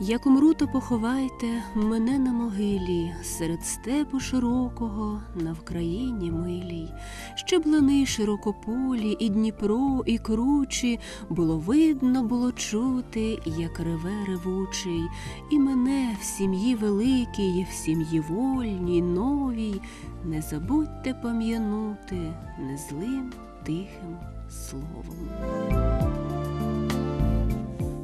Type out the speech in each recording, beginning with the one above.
Як умру, то поховайте мене на могилі, серед степу широкого на Вкраїні милій. Ще блани широкополі, і Дніпро, і кручі, було видно, було чути, як реве ревучий, і мене в сім'ї великій, в сім'ї вольній, новій, не забудьте пам'янути незлим тихим словом.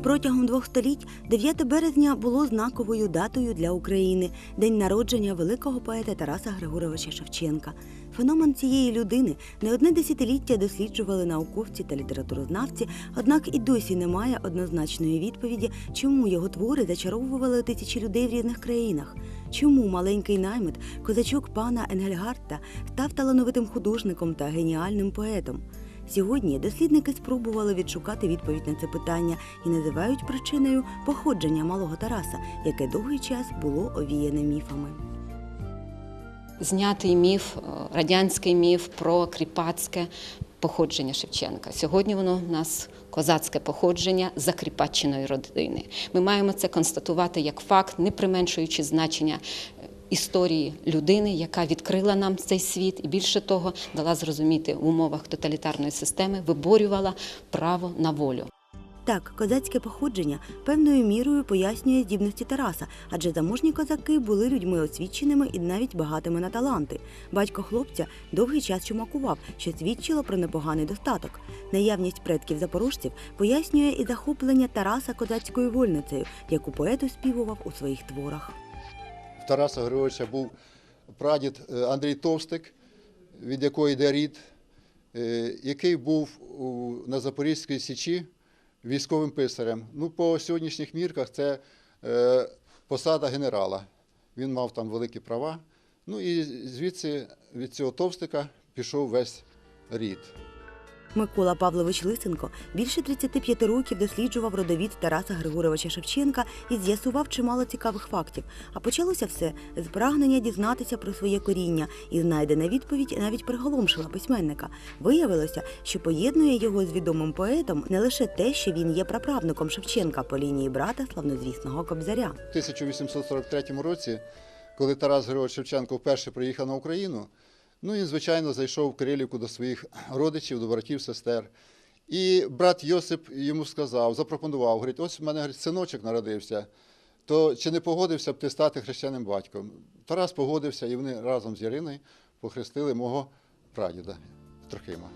Протягом двох століть 9 березня було знаковою датою для України день народження великого поета Тараса Григоровича Шевченка. Феномен цієї людини не одне десятиліття досліджували науковці та літературознавці, однак і досі немає однозначної відповіді, чому його твори зачаровували тисячі людей в різних країнах. Чому маленький наймит, козачок пана Енгельгарта, став талановитим художником та геніальним поетом? Сьогодні дослідники спробували відшукати відповідь на це питання і називають причиною походження малого Тараса, яке довгий час було овіяне міфами. знятий міф, е, радянський міф про кріпацьке походження Шевченка. Сьогодні воно в нас козацьке походження закріпаченої родини. Ми маємо це констатувати як факт, не применшуючи значення. Історії людини, яка відкрила нам цей світ, і більше того, дала зрозуміти в умовах тоталітарної системи, виборювала право на волю. Так, козацьке походження певною мірою пояснює здібності Тараса, адже заможні козаки були людьми освіченими і навіть багатими на таланти. Батько хлопця довгий час чумакував, що свідчило про непоганий достаток. Наявність предків запорожців пояснює і захоплення Тараса козацькою вольницею, яку поет оспівував у своїх творах. Тараса Григоровича був прадід е, Андрій Товстик, від якого йде рід, е, який був на Запорізькій Січі військовим писарем. Ну, по сьогоднішніх мірках це е, посада генерала. Він мав там великі права. Ну і звідси від цього Товстика пішов весь рід. Микола Павлович Лисенко більше 35 років досліджував родовід Тараса Григоровича Шевченка і з'ясував чимало цікавих фактів. А почалося все з прагнення дізнатися про своє коріння, і знайдена відповідь навіть приголомшила письменника. Виявилося, що поєднує його з відомим поетом не лише те, що він є праправником Шевченка по лінії брата славнозвісного Кобзаря. У 1843 році, коли Тарас Григорович Шевченко вперше приїхав на Україну, ну і, звичайно, зайшов в Кирилівку до своїх родичів, до братів, сестер. І брат Йосип йому сказав, запропонував, говорить, ось в мене говорить, синочок народився, то чи не погодився б ти стати хрещеним батьком? Тарас погодився, і вони разом з Яриною похрестили мого прадіда Трохима.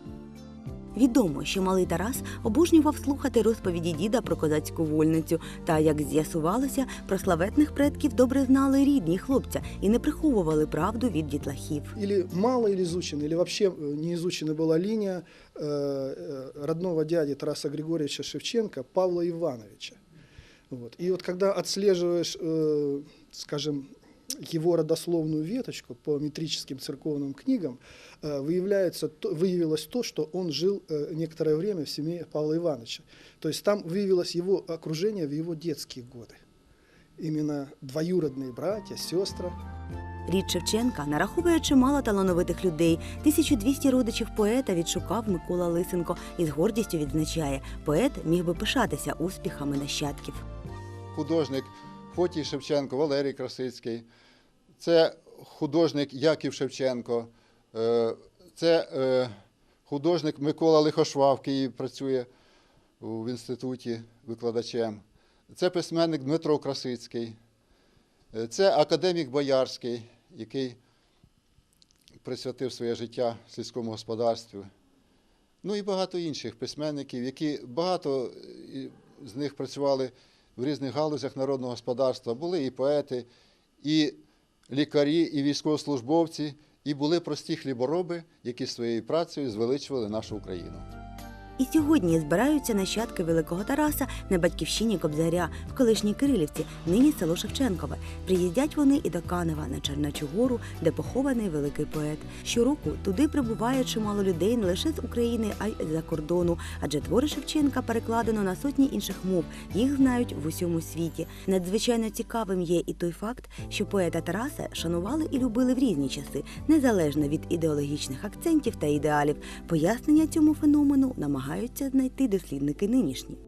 Відомо, що малий Тарас обожнював слухати розповіді діда про козацьку вольницю. Та, як з'ясувалося, про славетних предків добре знали рідні хлопця і не приховували правду від дітлахів. или мало или изучена, или вообще э, не изучена была линия э, э, родного дяди Тараса Григорьевича Шевченко Павла Ивановича. Вот. И вот когда отслеживаешь, э, скажем, его родословную веточку по метрическим церковным книгам, э, выявляется, то- выявилось то, что он жил э, некоторое время в семье Павла Ивановича. То есть там выявилось его окружение в его детские годы. Именно двоюродные братья, сестры. Рід Шевченка нараховує чимало талановитих людей. 1200 родичів поета відшукав Микола Лисенко і з гордістю відзначає, поет міг би пишатися успіхами нащадків. художник Фотій Шевченко, Валерій Красицький, це художник Яків Шевченко, е, це е, художник Микола Лихошвав, який працює в інституті викладачем. Це письменник Дмитро Красицький, Е, це академік Боярський, який присвятив своє життя сільському господарству. Ну і багато інших письменників, які багато з них працювали в різних галузях народного господарства. Були і поети, і лікарі, і військовослужбовці, і були прості хлібороби, які своєю працею звеличували нашу Україну. І сьогодні збираються нащадки Великого Тараса на батьківщині Кобзаря в колишній Кирилівці, нині село Шевченкове. Приїздять вони і до Канева на Черначу гору, де похований великий поет. Щороку туди прибуває чимало людей не лише з України, а й з-за кордону, адже твори Шевченка перекладено на сотні інших мов. Їх знають в усьому світі. Надзвичайно цікавим є і той факт, що поета Тараса шанували і любили в різні часи, незалежно від ідеологічних акцентів та ідеалів. Пояснення цьому феномену намагаються знайти дослідники нинішні.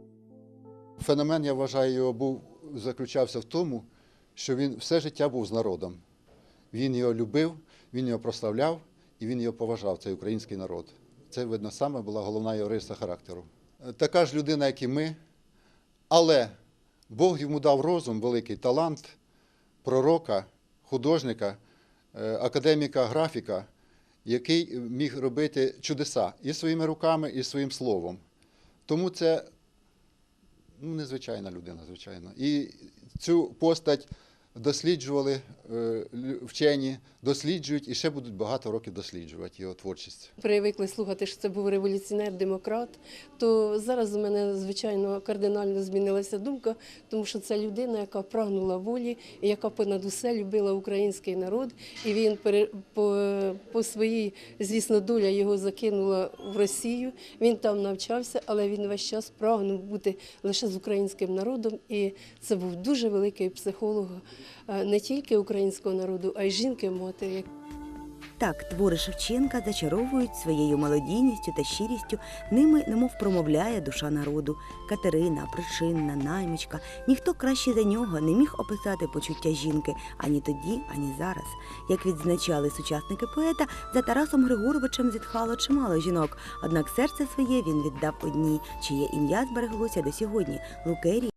Феномен, я вважаю, його був заключався в тому, що він все життя був з народом. Він його любив, він його прославляв і він його поважав, цей український народ. Це, видно, саме була головна його риса характеру. Така ж людина, як і ми, але Бог йому дав розум, великий талант пророка, художника, е, академіка, графіка, який міг робити чудеса і своїми руками, і своїм словом. Тому це ну, незвичайна людина, звичайно. І цю постать досліджували е, вчені, досліджують і ще будуть багато років досліджувати його творчість. Привикли слухати, що це був революціонер, демократ. То зараз у мене звичайно кардинально змінилася думка, тому що це людина, яка прагнула волі, яка понад усе любила український народ. І він по, по своїй, звісно, доля його закинула в Росію. Він там навчався, але він весь час прагнув бути лише з українським народом. І це був дуже великий психолог не тільки українського народу, а й жінки матері. Так, твори Шевченка зачаровують своєю молодійністю та щирістю, ними немов промовляє душа народу. Катерина, причинна, наймичка. Ніхто краще за нього не міг описати почуття жінки ані тоді, ані зараз. Як відзначали сучасники поета, за Тарасом Григоровичем зітхало чимало жінок, однак серце своє він віддав одній, чиє ім'я збереглося до сьогодні Лукерії